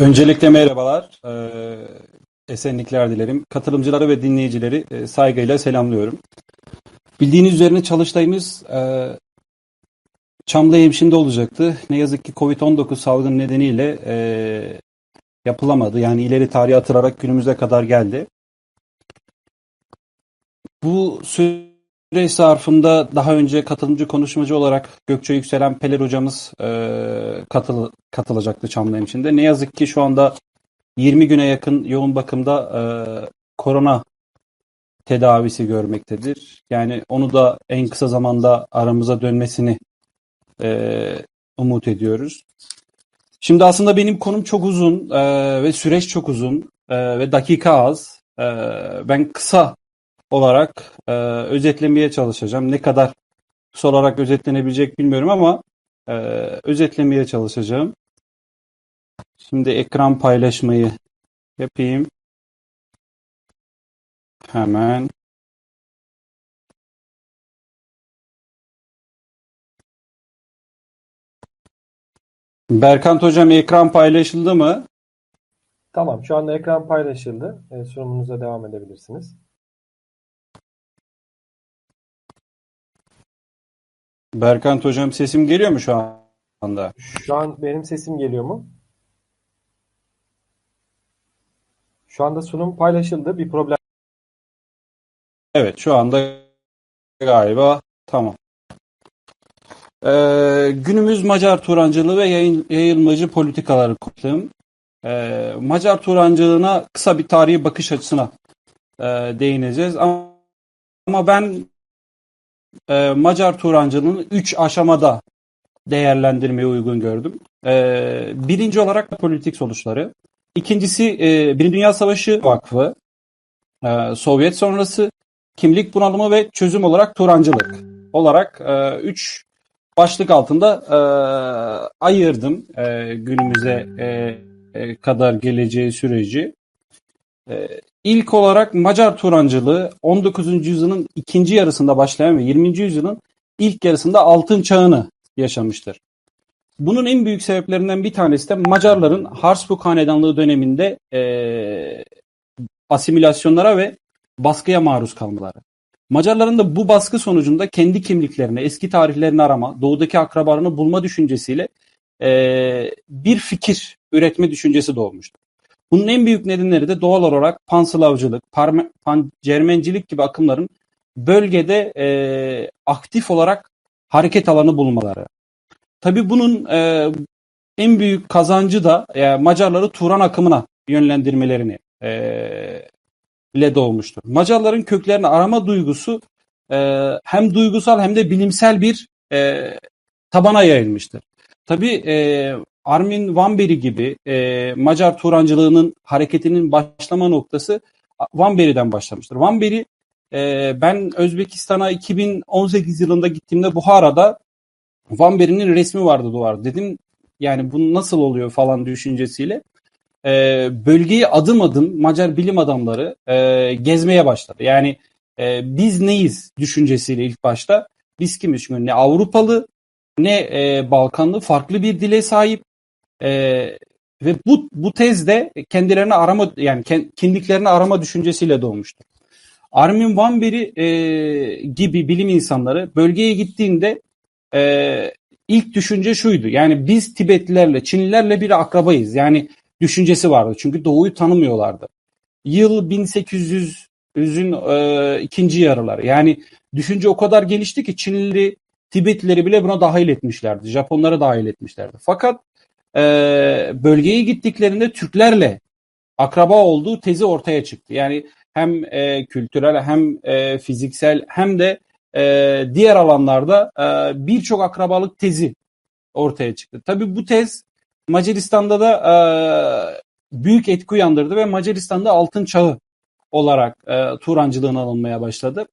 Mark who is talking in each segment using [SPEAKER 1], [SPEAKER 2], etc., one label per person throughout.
[SPEAKER 1] Öncelikle merhabalar, eee, esenlikler dilerim. Katılımcıları ve dinleyicileri e, saygıyla selamlıyorum. Bildiğiniz üzerine çalıştayımız eee Çamlıhemşin'de olacaktı. Ne yazık ki Covid-19 salgını nedeniyle eee, yapılamadı. Yani ileri tarihe atılarak günümüze kadar geldi. Bu süreç zarfında daha önce katılımcı konuşmacı olarak Gökçe Yükselen Peler hocamız eee, katıl, katılacaktı Çamlıhemşin'de. Ne yazık ki şu anda 20 güne yakın yoğun bakımda eee, korona tedavisi görmektedir. Yani onu da en kısa zamanda aramıza dönmesini eee, umut ediyoruz. Şimdi aslında benim konum çok uzun eee, ve süreç çok uzun eee, ve dakika az. Eee, ben kısa olarak eee, özetlemeye çalışacağım. Ne kadar kısa olarak özetlenebilecek bilmiyorum ama eee, özetlemeye çalışacağım. Şimdi ekran paylaşmayı yapayım. Hemen. Berkant hocam ekran paylaşıldı mı?
[SPEAKER 2] Tamam, şu anda ekran paylaşıldı. E, sunumunuza devam edebilirsiniz.
[SPEAKER 1] Berkant hocam sesim geliyor mu şu anda?
[SPEAKER 2] Şu an benim sesim geliyor mu? Şu anda sunum paylaşıldı. Bir problem.
[SPEAKER 1] Evet şu anda galiba tamam. Ee, günümüz Macar Turancılığı ve yayın, yayılmacı politikaları konuştum. Ee, Macar Turancılığına kısa bir tarihi bakış açısına e, değineceğiz. Ama, ama ben e, Macar Turancılığını 3 aşamada değerlendirmeyi uygun gördüm. Ee, birinci olarak politik sonuçları. İkincisi e, Birinci Dünya Savaşı Vakfı, e, Sovyet sonrası kimlik bunalımı ve çözüm olarak Turancılık olarak e, üç başlık altında e, ayırdım e, günümüze e, e, kadar geleceği süreci. E, ilk olarak Macar Turancılığı 19. yüzyılın ikinci yarısında başlayan ve 20. yüzyılın ilk yarısında altın çağını yaşamıştır. Bunun en büyük sebeplerinden bir tanesi de Macarların Habsburg Hanedanlığı döneminde e, asimilasyonlara ve baskıya maruz kalmaları. Macarların da bu baskı sonucunda kendi kimliklerini, eski tarihlerini arama, doğudaki akrabalarını bulma düşüncesiyle e, bir fikir üretme düşüncesi doğmuştur. Bunun en büyük nedenleri de doğal olarak panslavcılık, pancermencilik gibi akımların bölgede e, aktif olarak hareket alanı bulmaları. Tabii bunun e, en büyük kazancı da e, Macarları Turan akımına yönlendirmelerini e, ile doğmuştur. Macarların köklerini arama duygusu e, hem duygusal hem de bilimsel bir e, tabana yayılmıştır. Tabii e, Armin Van Beri gibi e, Macar Turancılığının hareketinin başlama noktası Van Beri'den başlamıştır. Van Beri e, ben Özbekistan'a 2018 yılında gittiğimde Buhara'da Van Beri'nin resmi vardı duvar. Dedim yani bu nasıl oluyor falan düşüncesiyle e, bölgeyi adım adım Macar bilim adamları e, gezmeye başladı. Yani e, biz neyiz düşüncesiyle ilk başta biz kimiz? Çünkü ne Avrupalı ne e, Balkanlı farklı bir dile sahip e, ve bu bu tezde kendilerini arama yani kimliklerini arama düşüncesiyle doğmuştu. Armin Van Beri e, gibi bilim insanları bölgeye gittiğinde e, ilk düşünce şuydu. Yani biz Tibetlilerle, Çinlilerle bir akrabayız. Yani düşüncesi vardı. Çünkü Doğu'yu tanımıyorlardı. Yıl 1800'ün e, ikinci yarıları. Yani düşünce o kadar gelişti ki Çinli, Tibetlileri bile buna dahil etmişlerdi. Japonları dahil etmişlerdi. Fakat e, bölgeye gittiklerinde Türklerle akraba olduğu tezi ortaya çıktı. Yani hem e, kültürel hem e, fiziksel hem de e, diğer alanlarda e, birçok akrabalık tezi ortaya çıktı. Tabii bu tez Macaristan'da da e, büyük etki uyandırdı ve Macaristan'da altın çağı olarak e, Turancılığın alınmaya başladı.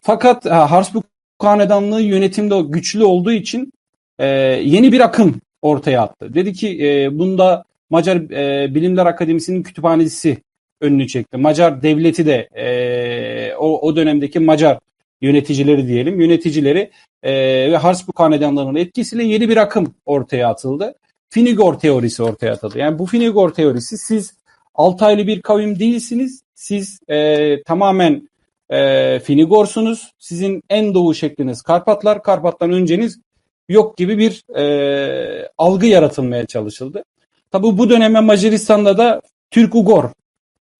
[SPEAKER 1] Fakat e, Habsburg Hanedanlığı yönetimde güçlü olduğu için e, yeni bir akım ortaya attı. Dedi ki e, bunda Macar e, Bilimler Akademisi'nin kütüphanesi önünü çekti. Macar devleti de e, o, o dönemdeki Macar yöneticileri diyelim, yöneticileri e, ve Habsburg Hanedanlığı'nın etkisiyle yeni bir akım ortaya atıldı. Finigor teorisi ortaya atıldı. Yani bu Finigor teorisi siz Altaylı bir kavim değilsiniz. Siz e, tamamen e, Finigorsunuz. Sizin en doğu şekliniz Karpatlar. Karpat'tan önceniz yok gibi bir e, algı yaratılmaya çalışıldı. Tabi bu döneme Macaristan'da da Türk-Ugor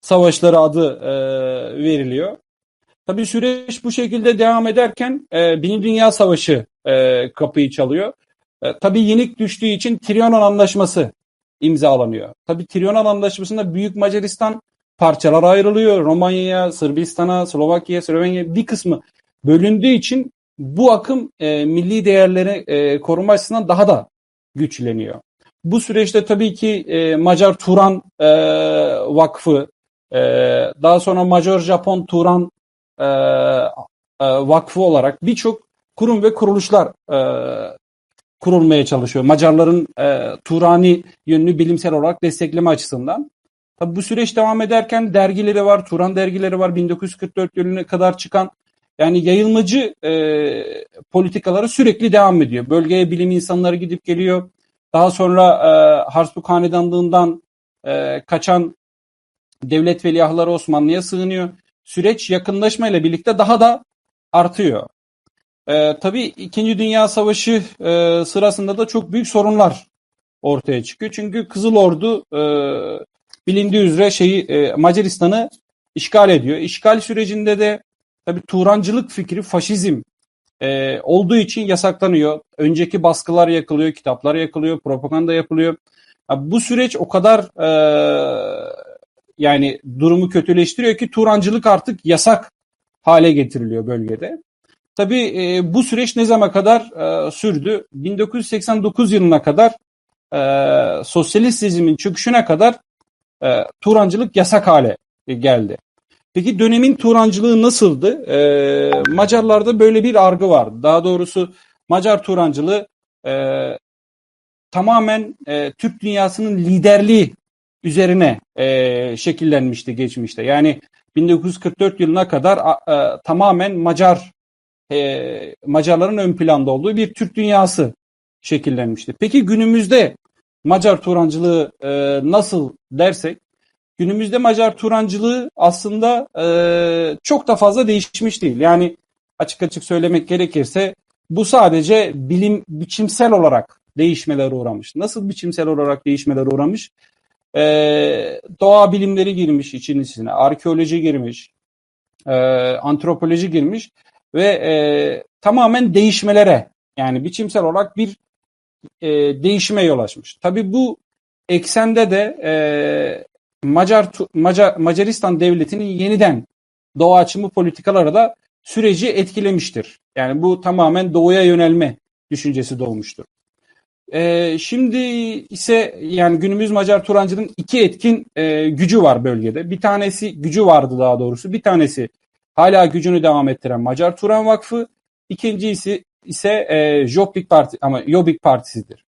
[SPEAKER 1] savaşları adı e, veriliyor. Tabi süreç bu şekilde devam ederken e, Birinci Dünya Savaşı e, kapıyı çalıyor. E, tabii yenik düştüğü için Trianon Anlaşması imzalanıyor. Tabii Trianon Anlaşması'nda Büyük Macaristan parçalara ayrılıyor. Romanya'ya, Sırbistan'a, Slovakya'ya, Slovenya'ya bir kısmı bölündüğü için bu akım e, milli değerleri e, koruma açısından daha da güçleniyor. Bu süreçte tabii ki e, Macar Turan e, Vakfı, e, daha sonra Macar Japon Turan e, e, Vakfı olarak birçok kurum ve kuruluşlar e, kurulmaya çalışıyor. Macarların e, Turani yönünü bilimsel olarak destekleme açısından. Tabii bu süreç devam ederken dergileri var, Turan dergileri var 1944 yılına kadar çıkan. Yani yayılmacı e, politikaları sürekli devam ediyor. Bölgeye bilim insanları gidip geliyor. Daha sonra e, Habsburg Hanedanlığından e, kaçan devlet veliahtları Osmanlı'ya sığınıyor. Süreç yakınlaşmayla birlikte daha da artıyor. E, tabii İkinci Dünya Savaşı e, sırasında da çok büyük sorunlar ortaya çıkıyor. Çünkü Kızıl Ordu e, bilindiği üzere şeyi e, Macaristan'ı işgal ediyor. İşgal sürecinde de tabii Turancılık fikri, faşizm e, olduğu için yasaklanıyor. Önceki baskılar yakılıyor, kitaplar yakılıyor, propaganda yapılıyor. Ya bu süreç o kadar e, yani durumu kötüleştiriyor ki Turancılık artık yasak hale getiriliyor bölgede. Tabii e, bu süreç ne zaman kadar e, sürdü? 1989 yılına kadar e, sosyalist rejimin çöküşüne kadar e, Turancılık yasak hale geldi. Peki dönemin Turancılığı nasıldı? E, Macarlarda böyle bir argı var. Daha doğrusu Macar Turancılığı e, tamamen e, Türk dünyasının liderliği üzerine e, şekillenmişti geçmişte. Yani 1944 yılına kadar e, tamamen Macar e, Macarların ön planda olduğu bir Türk dünyası şekillenmişti. Peki günümüzde Macar Turancılığı e, nasıl dersek, günümüzde Macar Turancılığı aslında e, çok da fazla değişmiş değil. Yani açık açık söylemek gerekirse bu sadece bilim biçimsel olarak değişmeler uğramış. Nasıl biçimsel olarak değişmeler uğramış? E, doğa bilimleri girmiş için içine, arkeoloji girmiş, e, antropoloji girmiş ve e, tamamen değişmelere yani biçimsel olarak bir e, değişime yol açmış. Tabi bu eksende de e, Macar, Macar Macaristan devletinin yeniden doğaçımı politikaları da süreci etkilemiştir. Yani bu tamamen doğuya yönelme düşüncesi doğmuştur. E, şimdi ise yani günümüz Macar Turancı'nın iki etkin e, gücü var bölgede. Bir tanesi gücü vardı daha doğrusu. Bir tanesi hala gücünü devam ettiren Macar Turan Vakfı. İkincisi ise e, Jobbik Parti ama Jobbik Partisi'dir.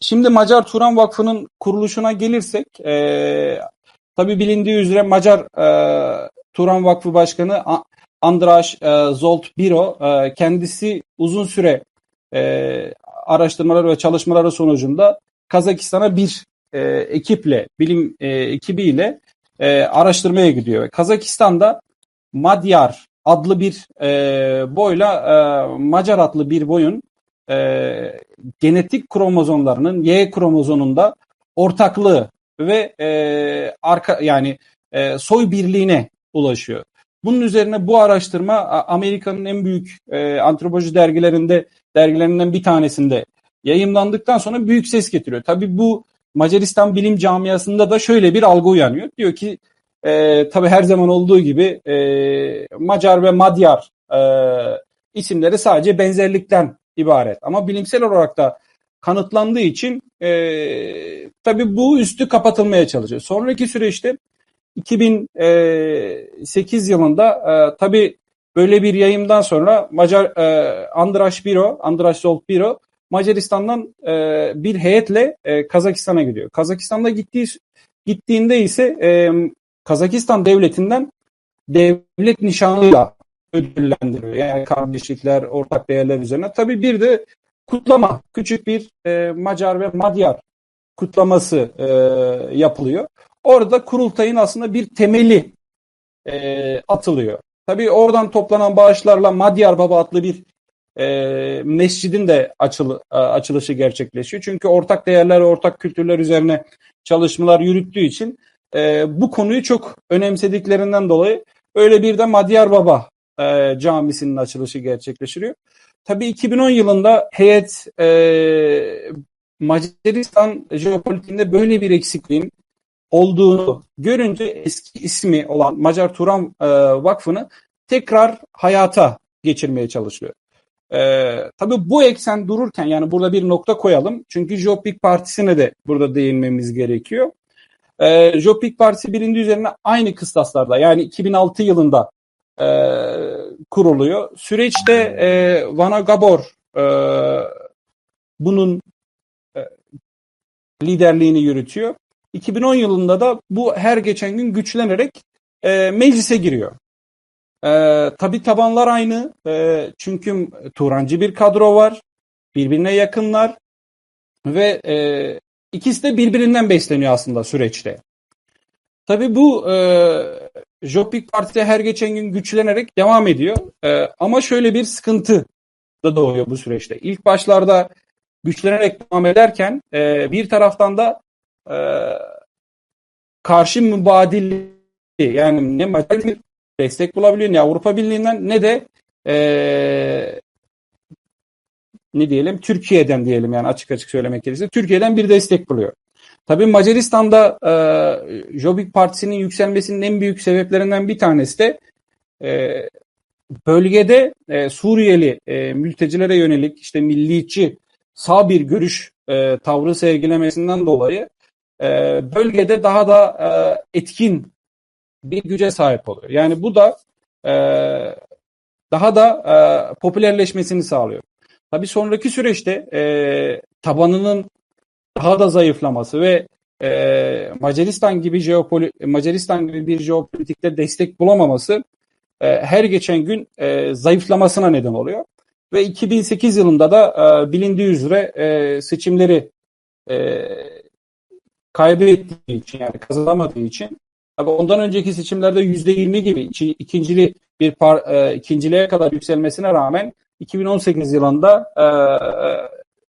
[SPEAKER 1] Şimdi Macar Turan Vakfı'nın kuruluşuna gelirsek e, tabi bilindiği üzere Macar e, Turan Vakfı Başkanı Andras e, Zolt Biro e, kendisi uzun süre e, araştırmaları ve çalışmaları sonucunda Kazakistan'a bir e, ekiple, bilim e, ekibiyle e, araştırmaya gidiyor. Kazakistan'da Madyar adlı bir e, boyla e, Macar adlı bir boyun e, genetik kromozomlarının Y kromozomunda ortaklığı ve e, arka yani e, soy birliğine ulaşıyor. Bunun üzerine bu araştırma Amerika'nın en büyük e, antropoloji dergilerinde dergilerinden bir tanesinde yayımlandıktan sonra büyük ses getiriyor. Tabii bu Macaristan bilim camiasında da şöyle bir algı uyanıyor. Diyor ki e, tabii her zaman olduğu gibi e, Macar ve Madyar e, isimleri sadece benzerlikten ibaret. Ama bilimsel olarak da kanıtlandığı için e, tabii bu üstü kapatılmaya çalışıyor. Sonraki süreçte 2008 yılında e, tabii böyle bir yayımdan sonra Macar e, Andras Biro, Andras Zolt Biro Macaristan'dan e, bir heyetle e, Kazakistan'a gidiyor. Kazakistan'da gittiği gittiğinde ise e, Kazakistan devletinden devlet nişanıyla ödüllendiriyor. Yani kardeşlikler, ortak değerler üzerine. Tabii bir de kutlama, küçük bir e, Macar ve Madyar kutlaması e, yapılıyor. Orada kurultayın aslında bir temeli e, atılıyor. Tabii oradan toplanan bağışlarla Madyar Baba adlı bir e, mescidin de açıl, açılışı gerçekleşiyor. Çünkü ortak değerler ortak kültürler üzerine çalışmalar yürüttüğü için e, bu konuyu çok önemsediklerinden dolayı öyle bir de Madyar Baba e, camisinin açılışı gerçekleşiyor. Tabii 2010 yılında heyet e, Macaristan jeopolitiğinde böyle bir eksikliğin olduğunu görünce eski ismi olan Macar Turan e, Vakfı'nı tekrar hayata geçirmeye çalışıyor. E, tabii bu eksen dururken yani burada bir nokta koyalım. Çünkü Jopik Partisi'ne de burada değinmemiz gerekiyor. E, Jopik Partisi bilindiği üzerine aynı kıstaslarda yani 2006 yılında e, kuruluyor. Süreçte e, Vana Gabor e, bunun e, liderliğini yürütüyor. 2010 yılında da bu her geçen gün güçlenerek e, meclise giriyor. E, tabii tabanlar aynı. E, çünkü Turancı bir kadro var. Birbirine yakınlar. Ve e, ikisi de birbirinden besleniyor aslında süreçte. Tabii bu e, Jobbik Parti her geçen gün güçlenerek devam ediyor. E, ama şöyle bir sıkıntı da doğuyor bu süreçte. İlk başlarda güçlenerek devam ederken e, bir taraftan da e, karşı mübadil yani ne maddi destek bulabiliyor ne Avrupa Birliği'nden ne de e, ne diyelim Türkiye'den diyelim yani açık açık söylemek gerekirse Türkiye'den bir destek buluyor. Tabii Macaristan'da e, Jobbik Partisi'nin yükselmesinin en büyük sebeplerinden bir tanesi de e, bölgede e, Suriyeli e, mültecilere yönelik işte milliyetçi sağ bir görüş e, tavrı sergilemesinden dolayı e, bölgede daha da e, etkin bir güce sahip oluyor. Yani bu da e, daha da e, popülerleşmesini sağlıyor. Tabii sonraki süreçte e, tabanının daha da zayıflaması ve e, Macaristan gibi jeopoli Macaristan gibi bir jeopolitikte destek bulamaması e, her geçen gün e, zayıflamasına neden oluyor. Ve 2008 yılında da e, bilindiği üzere e, seçimleri e, kaybettiği için yani kazanamadığı için tabii ondan önceki seçimlerde %20 gibi ikincili bir par, e, ikinciliğe kadar yükselmesine rağmen 2018 yılında e, e,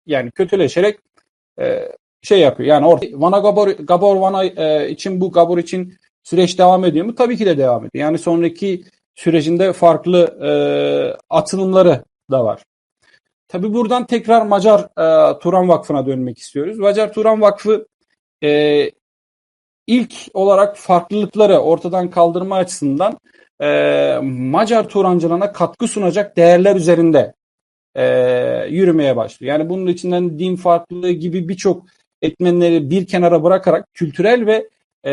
[SPEAKER 1] yani kötüleşerek e, şey yapıyor. Yani orada Vana Gabor, Gabor Vana e, için bu Gabor için süreç devam ediyor mu? Tabii ki de devam ediyor. Yani sonraki sürecinde farklı e, atılımları da var. Tabii buradan tekrar Macar e, Turan Vakfı'na dönmek istiyoruz. Macar Turan Vakfı e, ilk olarak farklılıkları ortadan kaldırma açısından e, Macar Turancılığına katkı sunacak değerler üzerinde e, yürümeye başlıyor. Yani bunun içinden din farklılığı gibi birçok etmenleri bir kenara bırakarak kültürel ve e,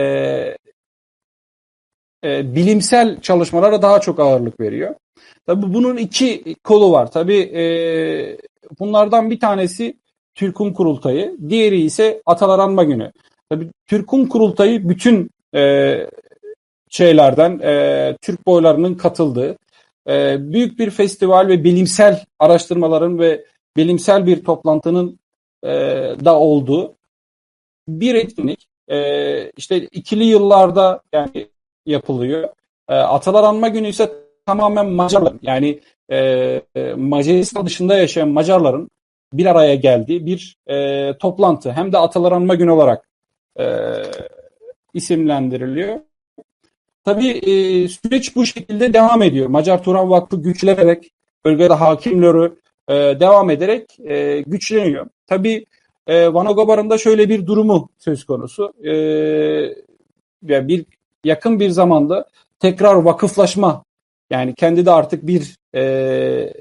[SPEAKER 1] e, bilimsel çalışmalara daha çok ağırlık veriyor. Tabi bunun iki kolu var. Tabi e, bunlardan bir tanesi Türk'ün kurultayı, diğeri ise Atalar Anma Günü. Tabi Türk'ün kurultayı bütün e, şeylerden e, Türk boylarının katıldığı e, büyük bir festival ve bilimsel araştırmaların ve bilimsel bir toplantının e, da olduğu bir etkinlik. E, işte ikili yıllarda yani yapılıyor. E, Atalar Anma Günü ise tamamen Macarların yani e, e, Macaristan dışında yaşayan Macarların bir araya geldiği bir e, toplantı. Hem de Atalar Anma Günü olarak e, isimlendiriliyor. Tabii e, süreç bu şekilde devam ediyor. Macar Turan Vakfı güçlenerek, bölgede hakimleri e, devam ederek e, güçleniyor. Tabii e, Vanagobar'ın da şöyle bir durumu söz konusu. E, yani bir yakın bir zamanda tekrar vakıflaşma yani kendi de artık bir e,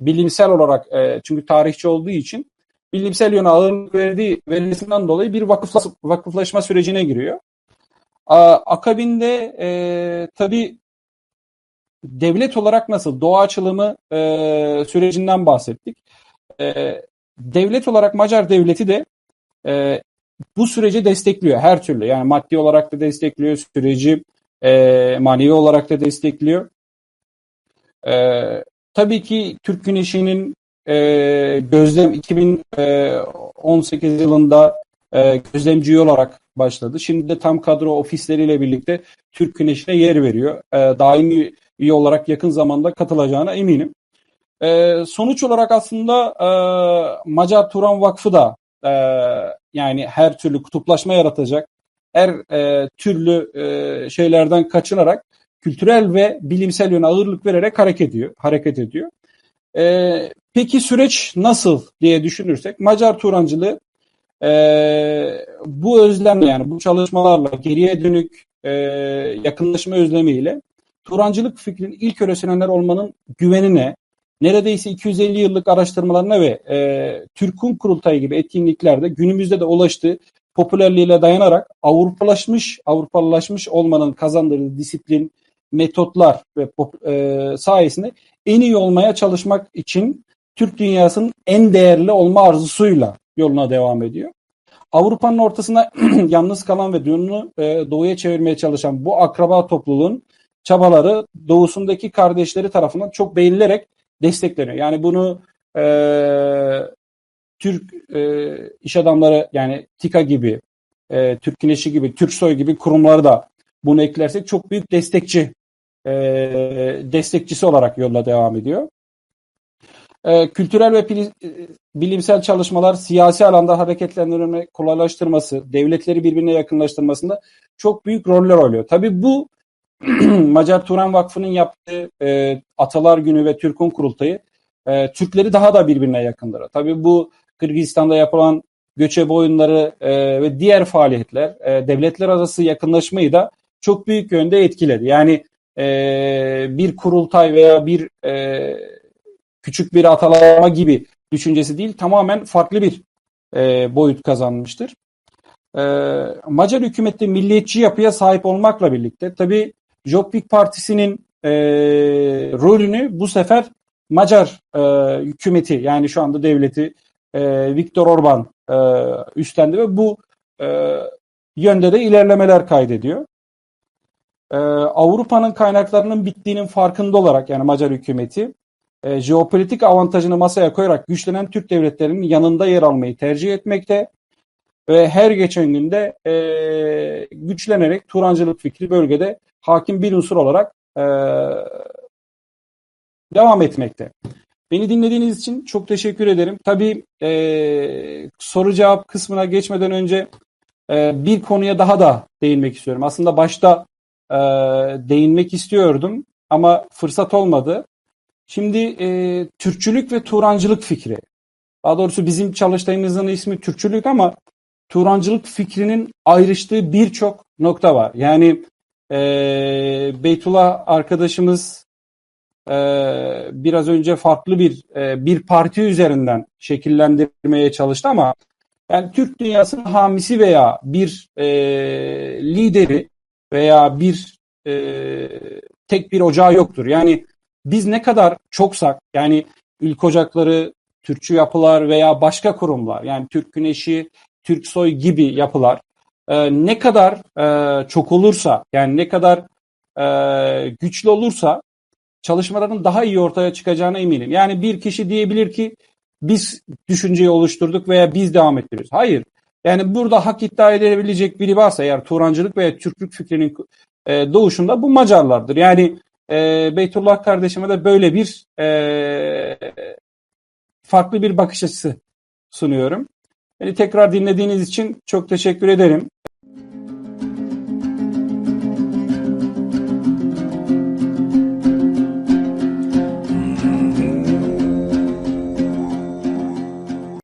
[SPEAKER 1] bilimsel olarak e, çünkü tarihçi olduğu için bilimsel yöne ağırlık verdiği verilmesinden dolayı bir vakıfla, vakıflaşma sürecine giriyor. Akabinde e, tabii devlet olarak nasıl doğa açılımı e, sürecinden bahsettik. E, devlet olarak Macar devleti de e, bu süreci destekliyor her türlü. Yani maddi olarak da destekliyor, süreci e, manevi olarak da destekliyor. E, tabii ki Türk Güneşi'nin e, gözlem 2018 yılında e, gözlemci olarak başladı. Şimdi de tam kadro ofisleriyle birlikte Türk Güneşi'ne yer veriyor. E, daimi üye olarak yakın zamanda katılacağına eminim. E, sonuç olarak aslında e, Macar Turan Vakfı da e, yani her türlü kutuplaşma yaratacak, her e, türlü e, şeylerden kaçınarak kültürel ve bilimsel yöne ağırlık vererek hareket ediyor. Hareket ediyor. E, peki süreç nasıl diye düşünürsek Macar Turancılığı e, bu özlemle yani bu çalışmalarla geriye dönük e, yakınlaşma özlemiyle Turancılık fikrinin ilk öğresinenler olmanın güvenine, neredeyse 250 yıllık araştırmalarına ve e, Türk'ün kurultayı gibi etkinliklerde günümüzde de ulaştığı popülerliğiyle dayanarak Avrupalaşmış, Avrupalılaşmış olmanın kazandırdığı disiplin, metotlar ve e, sayesinde en iyi olmaya çalışmak için Türk dünyasının en değerli olma arzusuyla yoluna devam ediyor. Avrupa'nın ortasında yalnız kalan ve yönünü e, doğuya çevirmeye çalışan bu akraba topluluğun çabaları doğusundaki kardeşleri tarafından çok beğenilerek destekleniyor. Yani bunu e, Türk e, iş adamları yani TİKA gibi, e, Türk Güneşi gibi, Türksoy gibi kurumları da bunu eklersek çok büyük destekçi e, destekçisi olarak yolla devam ediyor. E, kültürel ve e, bilimsel çalışmalar siyasi alanda hareketlendirme kolaylaştırması, devletleri birbirine yakınlaştırmasında çok büyük roller oynuyor. Tabii bu Macar Turan Vakfı'nın yaptığı e, Atalar Günü ve Türk'ün kurultayı e, Türkleri daha da birbirine yakındır. Tabii bu Kırgızistan'da yapılan göçebe oyunları e, ve diğer faaliyetler e, devletler arası yakınlaşmayı da çok büyük yönde etkiledi. Yani e, bir kurultay veya bir e, küçük bir atalama gibi düşüncesi değil tamamen farklı bir e, boyut kazanmıştır. E, Macar hükümette milliyetçi yapıya sahip olmakla birlikte tabi Jobbik Partisi'nin e, rolünü bu sefer Macar e, hükümeti yani şu anda devleti e, Viktor Orban e, üstlendi ve bu e, yönde de ilerlemeler kaydediyor. E, Avrupa'nın kaynaklarının bittiğinin farkında olarak yani Macar hükümeti e, jeopolitik avantajını masaya koyarak güçlenen Türk devletlerinin yanında yer almayı tercih etmekte ve her geçen günde e, güçlenerek Turancılık fikri bölgede hakim bir unsur olarak e, devam etmekte. Beni dinlediğiniz için çok teşekkür ederim. Tabii e, soru cevap kısmına geçmeden önce e, bir konuya daha da değinmek istiyorum. Aslında başta e, değinmek istiyordum ama fırsat olmadı. Şimdi e, Türkçülük ve Turancılık fikri. Daha doğrusu bizim çalıştığımızın ismi Türkçülük ama Turancılık fikrinin ayrıştığı birçok nokta var. Yani e, Beytullah arkadaşımız e, biraz önce farklı bir e, bir parti üzerinden şekillendirmeye çalıştı ama yani Türk dünyasının hamisi veya bir e, lideri veya bir e, tek bir ocağı yoktur. Yani biz ne kadar çoksak yani ilk ocakları, Türkçü yapılar veya başka kurumlar yani Türk Güneşi, Türk Soy gibi yapılar e, ne kadar e, çok olursa yani ne kadar e, güçlü olursa çalışmaların daha iyi ortaya çıkacağına eminim. Yani bir kişi diyebilir ki biz düşünceyi oluşturduk veya biz devam ettiriyoruz. Hayır. Yani burada hak iddia edebilecek biri varsa eğer Turancılık veya Türklük fikrinin e, doğuşunda bu Macarlardır. Yani e, Beytullah kardeşime de böyle bir e, farklı bir bakış açısı sunuyorum. Beni tekrar dinlediğiniz için çok teşekkür ederim.